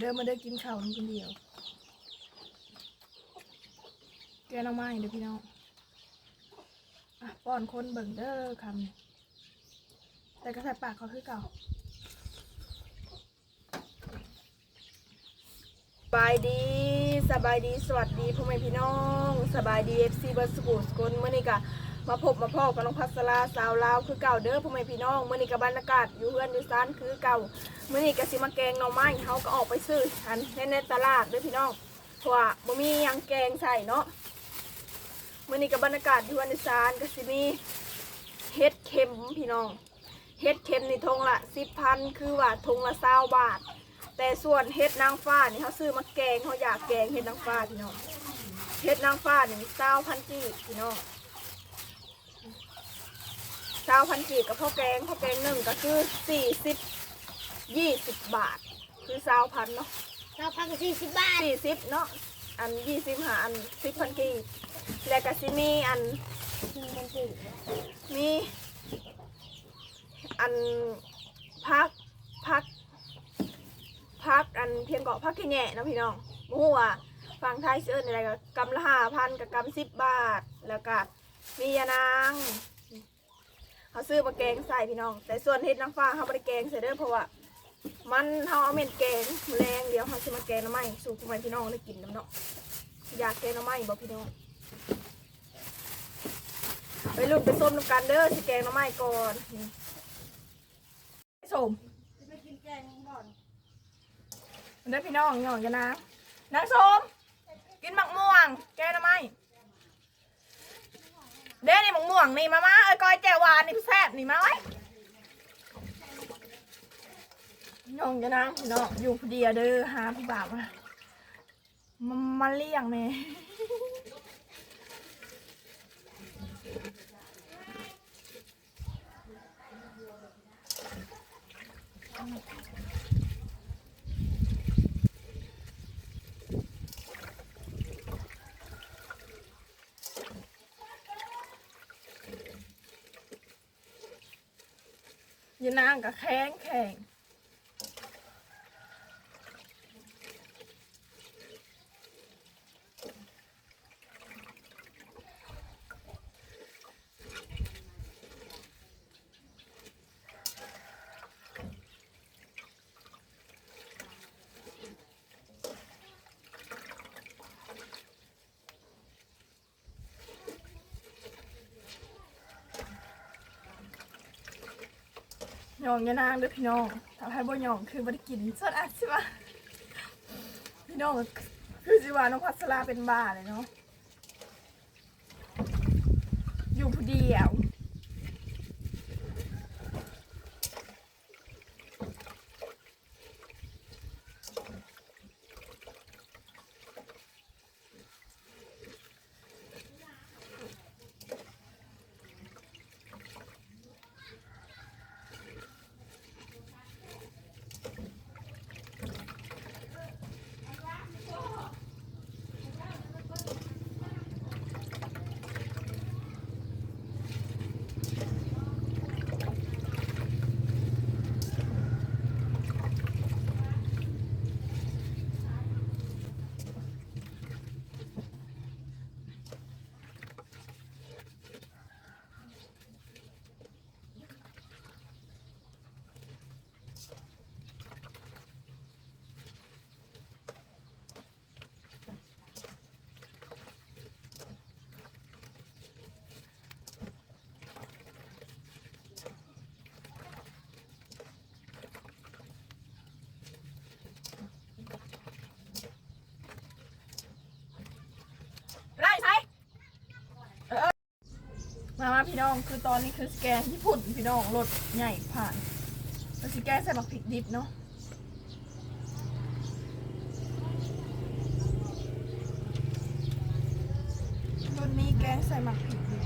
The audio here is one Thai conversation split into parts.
เดินมาเดินกินข้าวน้ำคนเดียว แกน้องไม้เด้อพี่น้องอะป้อนคนเบิ่งเด้อคำแต่ก็ใส่ปากเขาคือเก่าสบายดีสบายดีสวัสดีพ่อแม่พี่น้อง สบายดีเอฟซีเบอร์สกูสกุลเมื่อนี้กะ มาพบมาพ่อกับน้องพัสลาสาวลาวคือเก่าเด้อพ่อแม่พี่น้องเมื่อนี้กับบรรยากาศอยู่เฮือนอยู่ซานคือเก่าเมื่อนี้กะสิมาแกงหน่อไม้เขาก็ออกไปซื้ออันในในตลาดเด้อพี่น้องเพราะว่าบ่มีหยังแกงใส่เนาะเมื่อนี้กับบรรยากาศอยู่เฮือนอยู่ซานก็สิมีเฮ็ดเค็มพี่น้องเฮ็ดเค็มในทงละสิบพันคือว่าทงละเศร้าบาท แต่ส่วนเฮ็ดนางฟ้านี่เขาซื้อมาแกงเขาอยากแกงเฮ็ดนางฟ้าพี่น้องเฮ็ดนางฟ้านี่เศร้าพันกีบพี่น้อง เศร้าพันกีบกับข้าวแกงข้าวแกงหนึ่งก็คือสี่สิบยี่สิบบาท คือเศร้าพันเนาะเราพันสี่สิบบาทสี่สิบเนาะอันยี่สิบหาอันสิบพันกีบแล้วก็สิมีอันมันสี่มีอันพักพักพักอันเพียงเกาะพักขี้แหน่เนาะพี่น้องหมูว่าฟังไทยเสื้ออะไรก็กำละห้าพันกับกำสิบบาท แล้วก็มียานาง เขาซื้อมาแกงใส่พี่น้อง แต่ส่วนเห็ดนางฟ้าเขาไม่ได้แกงใส่เด้อเพราะว่า มันเขาเอาเม็ดแกงแรงเดี๋ยวเขาจะมาแกงน้ำไม้สู่คุณพี่น้องได้กินน้ำเนาะอยากแกงน้ำไม้บอกพี่น้องไปลุ่นไปส้มน้ำกันเด้อสิแกงหน้ำไม้ก่อนส้มไปกินแกงก่อนเด้อพี่น้องน้องจะนะนางส้มกินหมักม่วง แกงหน้ำไม้ เด้นี่หมักม่วงนี่มามาเอ้ยก้อยแจ่วหวานนี่แซ่บนี่มาไว้น้องจะนะพี่น้องอยู่ผู้เดียวเด้อหาพี่บ่าวมามามาเลี้ยงแม่ ยานางกับแข้งแข็ง ยองยานางด้วยพี่น้องถ้าให้บ่ยองคือบ่ได้กินสดอัดใช่ปะพี่น้องคือสิว่าน้องพัสลาเป็นบ้าเลยเนาะ มามาพี่น้องคือตอนนี้คือสแกนญี่ปุ่นพี่น้องรถใหญ่ผ่านแล้วสแกนใส่บักพริกดิบเนาะรุ่นนี้แกงใส่หมักพริกดิบ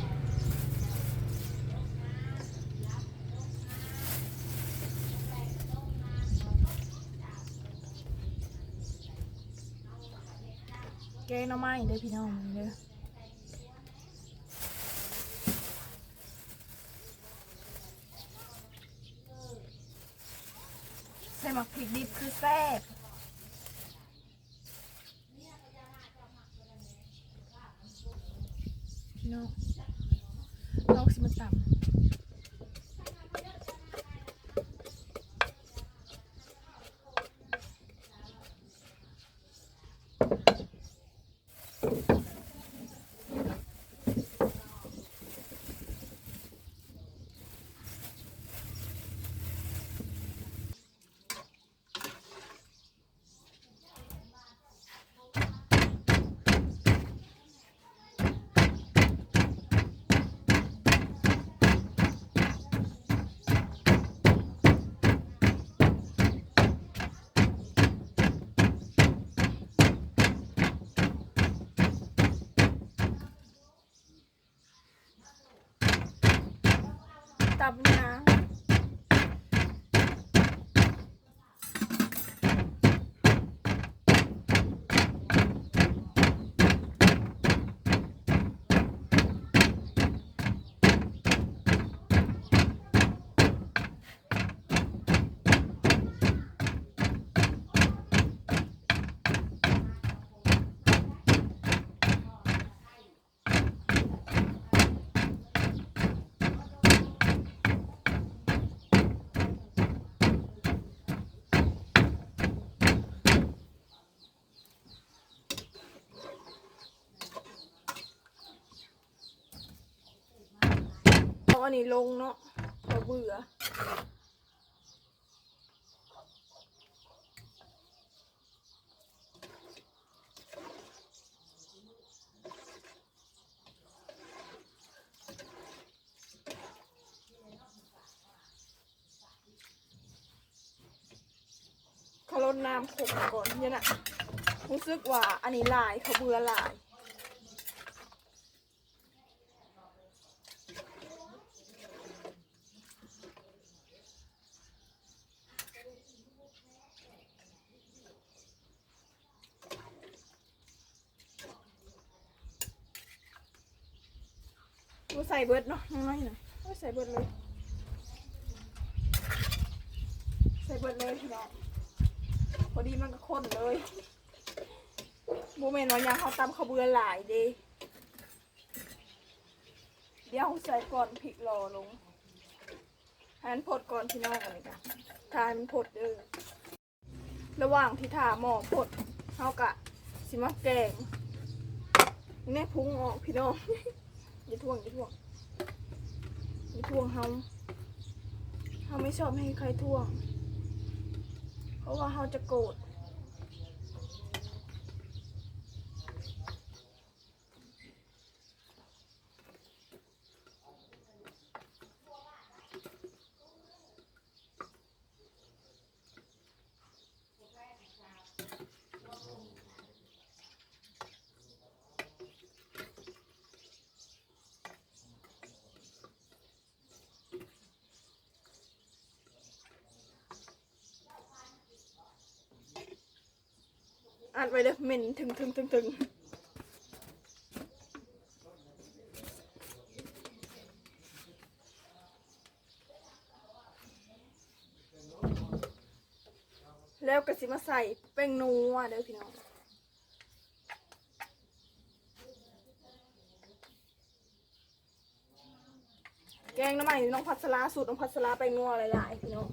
แกงหน้ำไม้เด้อพี่น้องเด้อ หมักผิดดิบคือแซ่บเนาะ ตำยางเอาอั นนี้ลงเนาะเราเบื่อเขาลดน้ำขมก่อนเนี่ยนะรู้สึกว่าอันนี้ลายเขาเบื่อลาย กูใส่เบิร์ดเนาะน้อยหน่อยใส่เบิร์ดเลย ใส่เบิร์ดเลยพี่น้องพอดีมันก็ข้นเลยโมเมนต์ว่าอยางเขาตำเขาวเบือหลายดีเดี๋ยวใส่ก่อนพริกรอลงให้มันพดก่อนพี่น้องอะไรกันทายมันพดเด้อระหว่างที่ทาหม้อพดเขากะสิมาแกงแน่พุงออกพี่น้อง อย่าท่วงอย่าท่วงอย่าท่วงเขาเขาไม่ชอบให้ใครท่วง เพราะว่าเขาจะโกรธ อัดไว้เด้อเหม็นถึงถึงถึงถึงแล้วก็สิมาใส่แป้งนัวเด้อพี่น้องแกงน้ำใหมันน้องพัสลาสูตรน้องพัสลาไปนัวหลายๆพี่น้อง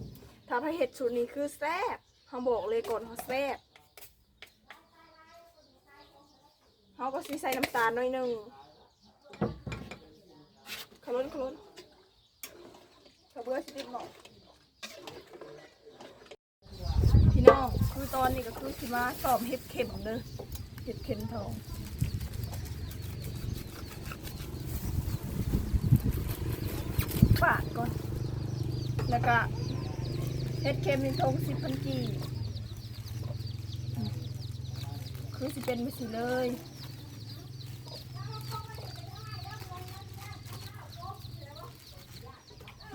ถ้าพระเห็ดสูตรนี้คือแซ่บเขาบอกเลยก่อนเขาแซ่บ เขาก็สีใส่น้ำตาลหน่อยหนึ่งขลุนขลุนขะเบื่อสิติดหมอกพี่น้องคือตอนนี้ก็คือสิมาสอบเห็ดเข็มเลยเห็ดเข็มทองฝาดก่อน แล้วก็เฮ็ดเค็มในทงสิบพันกีคือสิเป็นไปสิเลย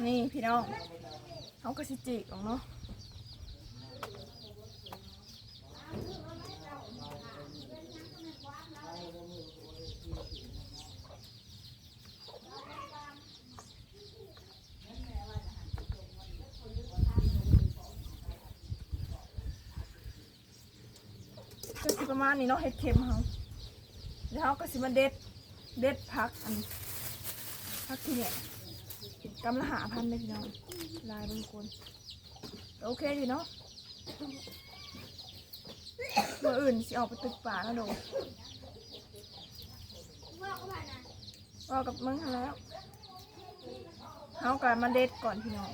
นี่พี่น้องเขาก็สิจิกออกเนาะก็สิประมาณนี้เนาะเฮ็ดเค็มเขาแล้วเขาก็สิมาเด็ด เด็ดพักอันพักที่เนี่ย กำลังหาพันเลยพี่น้องลายบางคนโอเคอยู่เนาะเมื่ออื่นสิออกไปตึกป่าแล้วโดว่าก็ผ่านนะออกกับมึงแล้วเอากับมาเด็ดก่อนพี่น้อง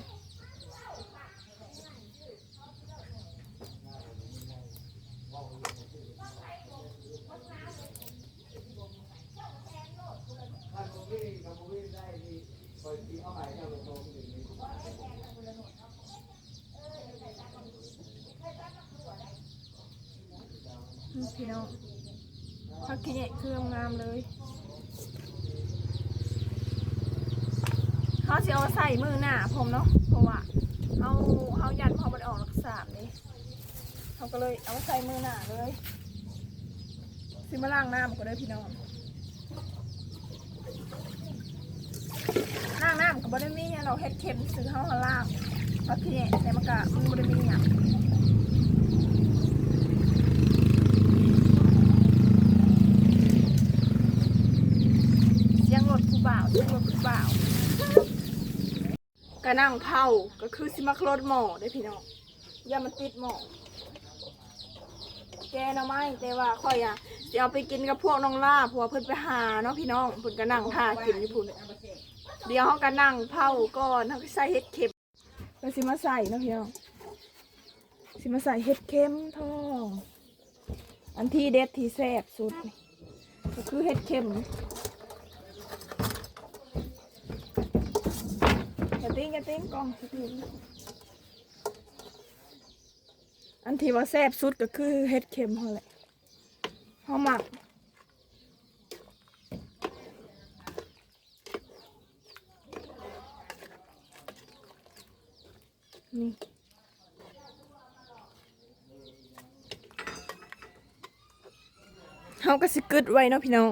พี่น้องพักกินเนี่ยคืองงามเลยเขาจะเอาใส่มือหน้าผมเนาะเพราะว่าเอาเอายันพอมันออกรักษาเลยเขาก็เลยเอาใส่มือหน้าเลยซิมาล่างหน้ำก็ได้พี่น้องล่างน้ำก็บ่ได้มีเนี่ยเราเฮ็ดเค็มซื้อเขาหาล่างพักกินเนี่ยใส่มะกะมันบ่ได้มีเนี่ยง เสียง รถผู้บ่าวเสียงรถผู้บ่าวกระนั่งเผาก็คือสิมักรถหมอได้พี่น้องอย่ามันติดหมอแกหน่อไม้แต่ว่าค่อยอะจะเอาไปกินกับพวกน้องล่าพวกเพิ่นไปหาเนาะพี่น้องเพิ่นก็นั่งท่ากินอยู่พุ่นเดี๋ยวเฮาก็นั่งเผาก่อนเฮาก็ใส่เห็ดเข็มแล้วสิมาใส่เนาะพี่น้องสิมาใส่เห็ดเข็มทองอันที่เด็ดที่แซ่บสุดนี่ก็คือเห็ดเข็มกระ ติ้งกระติ้งกล้องกระติ้งอันที่ว่าแซ่บสุดก็คือเห็ดเข็มเขาแหละเขาหมักนี่เขาก็สิกึดไว้เนาะพี่น้อง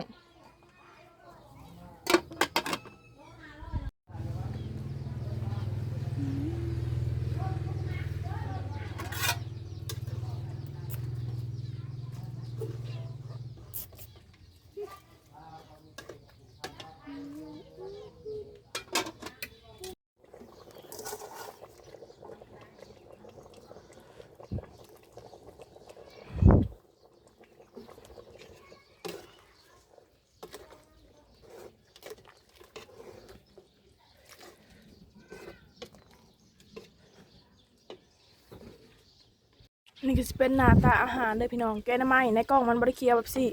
นี่ก็จะเป็นหน้าตาอาหารเลยพี่น้องแกงหน้ำไม้ในกล้องมันบริเคียวแบบสิ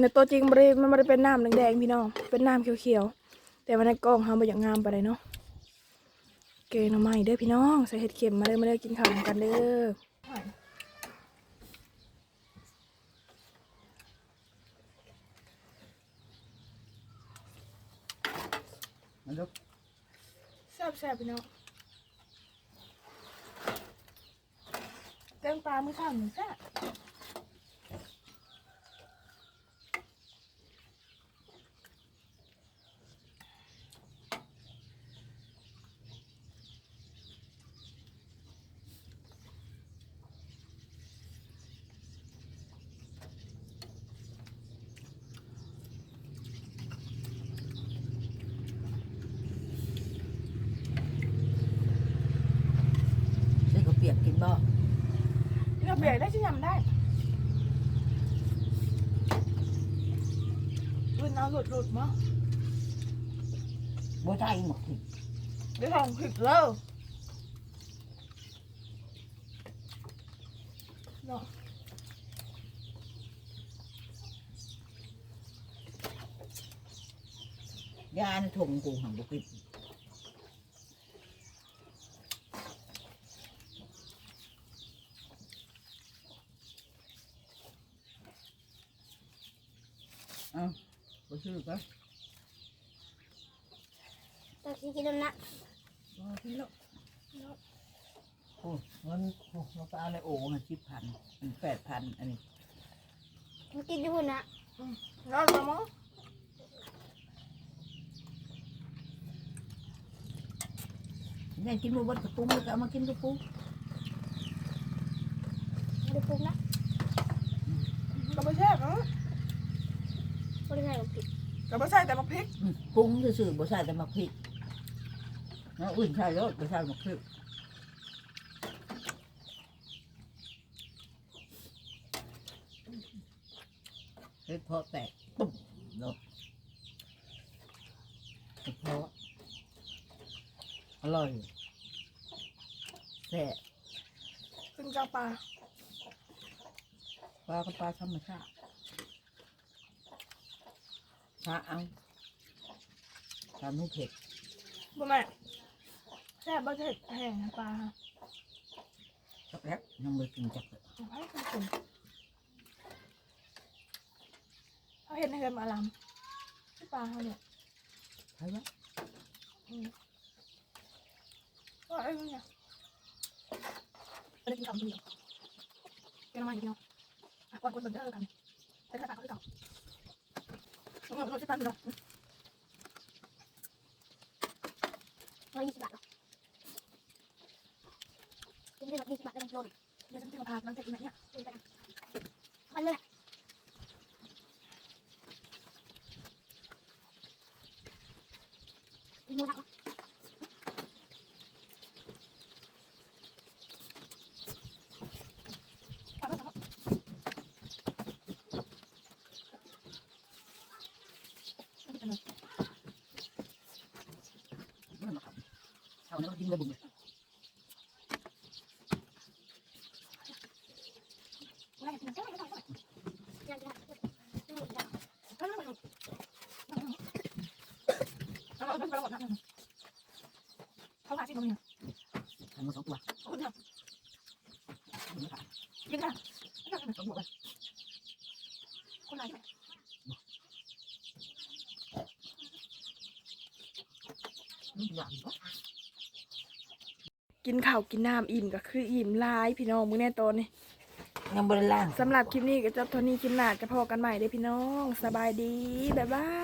ในตัวจริงบริมันบริเป็นน้ำแดงๆพี่น้องเป็นน้ำเขียวๆแต่ว่าในกล้องเขาบอย่างงามไปเลยเนาะแกงหน้ำไม้เด้อพี่น้องใส่เห็ดเข็มมาเลยมาเลยกินข้าวนำกันเด้อมันลุกแซ่บๆพี่น้อง แกงปลาไมือข้าวหมูแซ่บใส่กระเปียกกินบ่นี่เราเบียกได้ชิยำได้อุ่นเอาหลุดหลุดๆมั้งบ่ใช่หมดสิเดี๋ยวทองผิดแล้วเนาะยาในถงกูหังบ่กินเอ้าบ่ ซื้อก็ตอนที่กินน้ำหนักบ่ซื้อแล้วโอ้เงินโอ้เราไปเอาในโอ่งอะสิบพันอันแปดพันอันนี้มันกินอยู่หุ่นนะนอนมามั้งนี่กินบ่เบดกระปุ้งแล้วก็เอามากินกระปุ้งไม่ได้ปรุงนะก็ไม่ใช่เนาะคนไทยผิด ก็บ่ใส่แต่บักพริกอืมปรุงซื่อๆบ่ใส่แต่มะพริกน้ำอื่นใส่แล้วบ่ใส่มะพริกเฮ็ดเพาะแตกปุ๊บเนาะเฮ็ดเพาะอร่อยแซ่บขึ้นเจ้าปลาปลากับปลาธรรมชาติ ปลาเอาปลาไม่เผ็ดบ่แม่แซ่บบ่เผ็ดแห้งปลาจักแล้วยังไม่กินจักเลยเอาให้คุณคุณเขาเห็นในเฮือนหมาลำปลาเขาเนี่ยใช่ไหมก็ไอ้นี่เนี่ยไม่ได้กินข้าวคนเดียวแกงมาอย่างเดียวอะก่อนคนสนใจเออกันใช้กระดาษเขาที่เก่าเราเราจะตั้งเนาะร้อยยี่สิบบาทหรอกิน ได้ร้อยยี่สิบบาทได้ลงเดี๋ยวฉันจะมาพาหลังจากอีกเนี่ย มันเลยกินหมูทะ ไม่มาครับ เอาเนื้อกินกระบุงเลยยังยังยังยังเขาขายสิบโมงเนี่ยทำมาสองตัวคนเนี่ยไม่ขายยิงค่ะสองตัวไปคนไหน นี่อย่างเนาะ กินข้าวกินน้ำอิ่มก็คืออิ่มหลายพี่น้องมื้อแน่ตอนนี้ยังบริล่าง สำหรับคลิปนี้ก็จบเท่านี้คลิปหน้าจะพอกันใหม่เด้อพี่น้อง สบายดี บ๊ายบาย